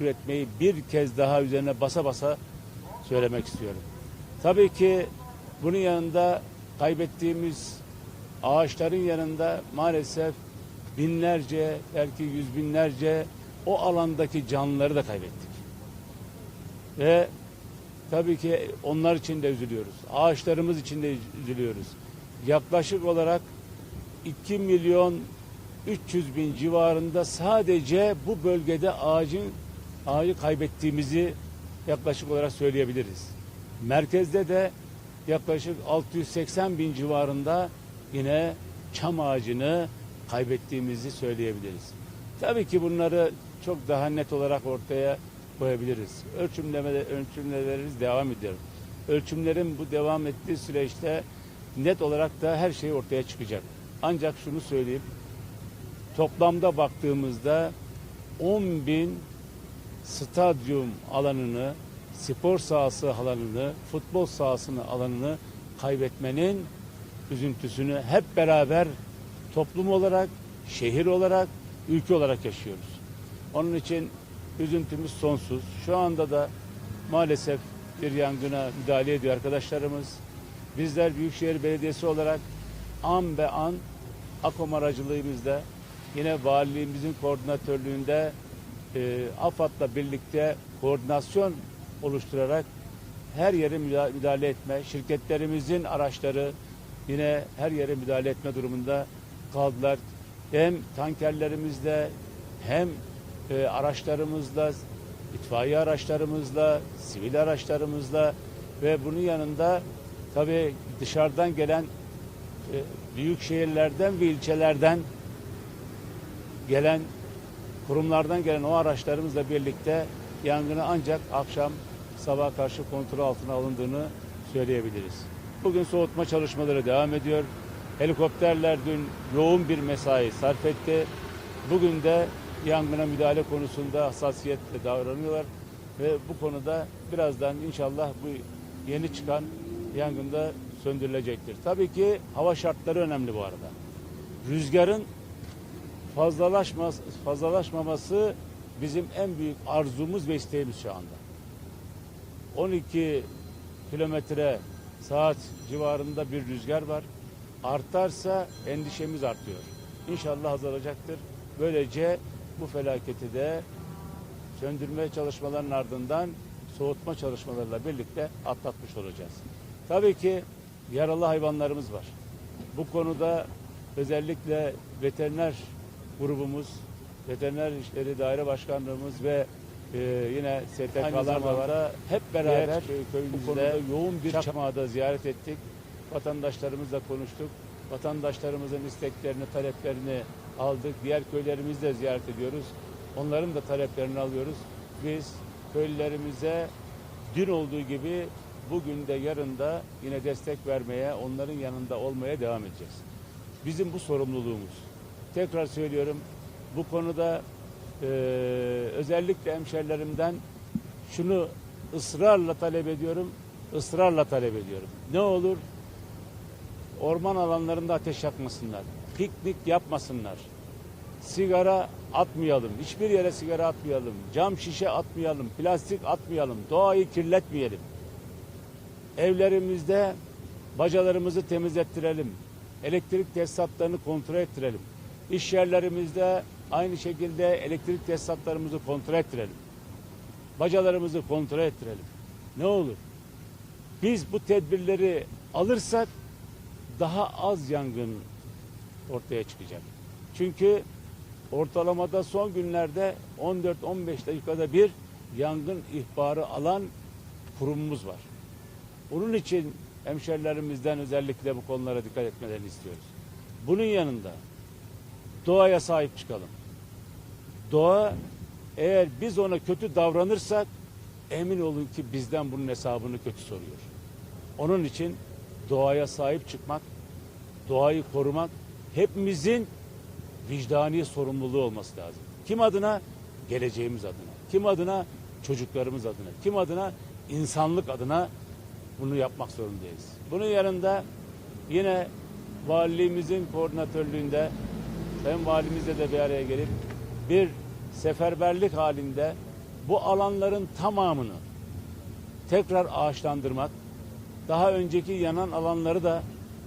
üretmeyi bir kez daha üzerine basa basa söylemek istiyorum. Tabii ki bunun yanında kaybettiğimiz ağaçların yanında maalesef binlerce belki yüz binlerce o alandaki canlıları da kaybettik. Ve tabii ki onlar için de üzülüyoruz. Ağaçlarımız için de üzülüyoruz. Yaklaşık olarak 2 milyon 300 bin civarında sadece bu bölgede ağacın ağacı kaybettiğimizi yaklaşık olarak söyleyebiliriz. Merkezde de yaklaşık 680 bin civarında yine çam ağacını kaybettiğimizi söyleyebiliriz. Tabii ki bunları çok daha net olarak ortaya koyabiliriz. Ölçümleme, ölçümlemelerimiz devam ediyor. Ölçümlerin bu devam ettiği süreçte net olarak da her şey ortaya çıkacak. Ancak şunu söyleyeyim. Toplamda baktığımızda 10 bin stadyum alanını, spor sahası alanını, futbol sahasını alanını kaybetmenin üzüntüsünü hep beraber toplum olarak, şehir olarak, ülke olarak yaşıyoruz. Onun için üzüntümüz sonsuz. Şu anda da maalesef bir yangına müdahale ediyor arkadaşlarımız. Bizler Büyükşehir Belediyesi olarak an be an AKOM aracılığımızda yine valiliğimizin koordinatörlüğünde e, AFAD'la birlikte koordinasyon oluşturarak her yere müda- müdahale etme, şirketlerimizin araçları yine her yere müdahale etme durumunda kaldılar. Hem tankerlerimizle hem e, araçlarımızla, itfaiye araçlarımızla, sivil araçlarımızla ve bunun yanında tabii dışarıdan gelen e, büyük şehirlerden ve ilçelerden gelen kurumlardan gelen o araçlarımızla birlikte yangını ancak akşam sabah karşı kontrol altına alındığını söyleyebiliriz. Bugün soğutma çalışmaları devam ediyor. Helikopterler dün yoğun bir mesai sarf etti. Bugün de yangına müdahale konusunda hassasiyetle davranıyorlar ve bu konuda birazdan inşallah bu yeni çıkan yangında söndürülecektir. Tabii ki hava şartları önemli bu arada. Rüzgarın fazlalaşmaz, fazlalaşmaması bizim en büyük arzumuz ve isteğimiz şu anda. 12 kilometre saat civarında bir rüzgar var. Artarsa endişemiz artıyor. İnşallah azalacaktır. Böylece bu felaketi de söndürme çalışmalarının ardından soğutma çalışmalarıyla birlikte atlatmış olacağız. Tabii ki yaralı hayvanlarımız var. Bu konuda özellikle veteriner grubumuz, veteriner işleri daire başkanlığımız ve e, yine STK'lar da var. Hep beraber konuda yoğun bir çakmada ziyaret ettik. Vatandaşlarımızla konuştuk. Vatandaşlarımızın isteklerini, taleplerini aldık. Diğer köylerimizi de ziyaret ediyoruz. Onların da taleplerini alıyoruz. Biz köylülerimize dün olduğu gibi bugün de yarın da yine destek vermeye, onların yanında olmaya devam edeceğiz. Bizim bu sorumluluğumuz. Tekrar söylüyorum bu konuda e, özellikle hemşerilerimden şunu ısrarla talep ediyorum, ısrarla talep ediyorum. Ne olur orman alanlarında ateş yakmasınlar, piknik yapmasınlar, sigara atmayalım, hiçbir yere sigara atmayalım, cam şişe atmayalım, plastik atmayalım, doğayı kirletmeyelim. Evlerimizde bacalarımızı temizlettirelim, elektrik tesisatlarını kontrol ettirelim. İş yerlerimizde aynı şekilde elektrik tesisatlarımızı kontrol ettirelim. Bacalarımızı kontrol ettirelim. Ne olur? Biz bu tedbirleri alırsak daha az yangın ortaya çıkacak. Çünkü ortalamada son günlerde 14-15 dakikada bir yangın ihbarı alan kurumumuz var. Onun için hemşerilerimizden özellikle bu konulara dikkat etmelerini istiyoruz. Bunun yanında doğaya sahip çıkalım. Doğa eğer biz ona kötü davranırsak emin olun ki bizden bunun hesabını kötü soruyor. Onun için doğaya sahip çıkmak, doğayı korumak hepimizin vicdani sorumluluğu olması lazım. Kim adına? Geleceğimiz adına. Kim adına? Çocuklarımız adına. Kim adına? İnsanlık adına bunu yapmak zorundayız. Bunun yanında yine valiliğimizin koordinatörlüğünde Sayın Valimizle de bir araya gelip bir seferberlik halinde bu alanların tamamını tekrar ağaçlandırmak, daha önceki yanan alanları da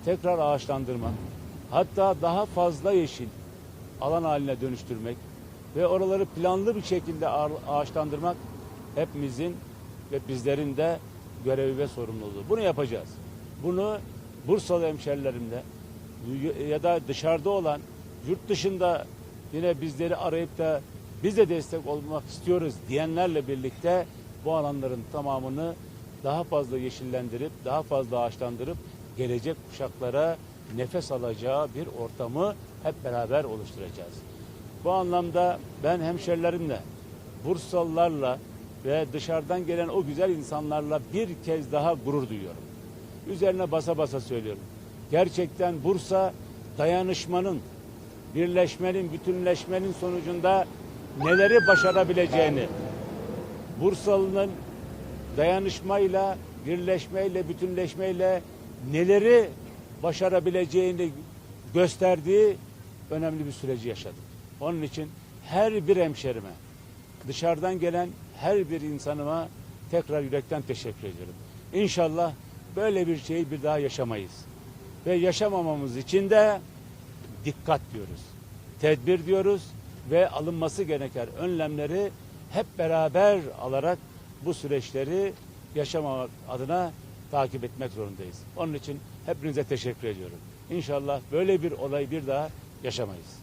tekrar ağaçlandırmak, hatta daha fazla yeşil alan haline dönüştürmek ve oraları planlı bir şekilde ağa- ağaçlandırmak hepimizin ve bizlerin de görevi ve sorumluluğu. Bunu yapacağız. Bunu Bursalı hemşerilerimle ya da dışarıda olan yurt dışında yine bizleri arayıp da biz de destek olmak istiyoruz diyenlerle birlikte bu alanların tamamını daha fazla yeşillendirip daha fazla ağaçlandırıp gelecek kuşaklara nefes alacağı bir ortamı hep beraber oluşturacağız. Bu anlamda ben hemşerilerimle, Bursalılarla ve dışarıdan gelen o güzel insanlarla bir kez daha gurur duyuyorum. Üzerine basa basa söylüyorum. Gerçekten Bursa dayanışmanın, birleşmenin, bütünleşmenin sonucunda neleri başarabileceğini, Bursalı'nın dayanışmayla, birleşmeyle, bütünleşmeyle neleri başarabileceğini gösterdiği önemli bir süreci yaşadık. Onun için her bir hemşerime, dışarıdan gelen her bir insanıma tekrar yürekten teşekkür ediyorum. İnşallah böyle bir şeyi bir daha yaşamayız. Ve yaşamamamız için de dikkat diyoruz. Tedbir diyoruz ve alınması gereken önlemleri hep beraber alarak bu süreçleri yaşamamak adına takip etmek zorundayız. Onun için hepinize teşekkür ediyorum. İnşallah böyle bir olay bir daha yaşamayız.